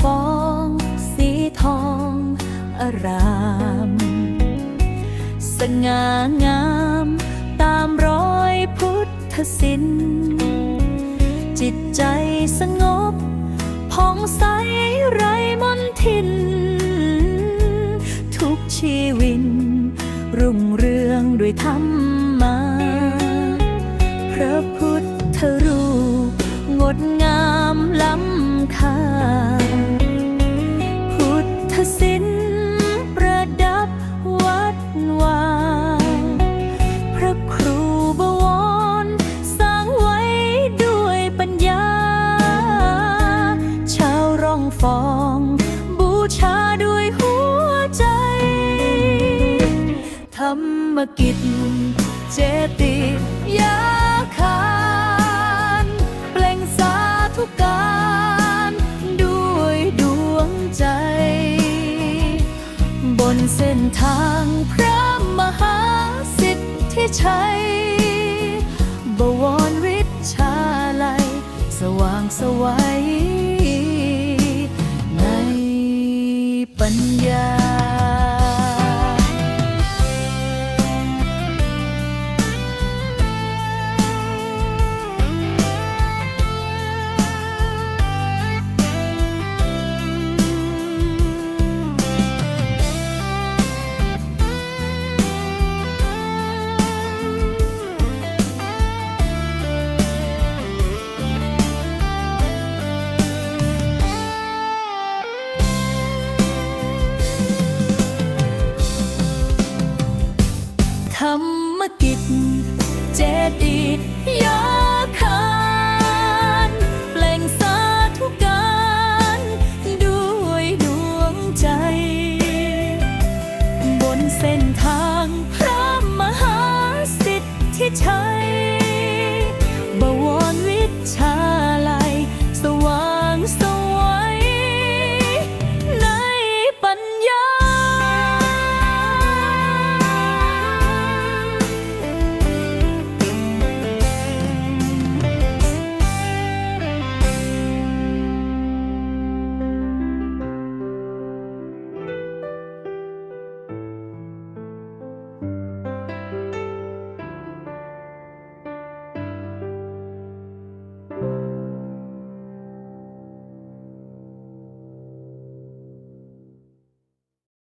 ฟอง สีทองอาราม สง่างาม ตามรอยพุทธศิลจิตใจสงบผ่องใสไรมนทิน ทุกชีวิน รุ่งเรืองด้วยธรรมมา พระพุทธรูปงดงาม กิจเจติยาคารเปล่งสาธุการ ด้วยดวงใจ บนเส้นทางพระมหาสิทธิชัย บวรวิชาลัย สว่างสวัยในปัญญา time.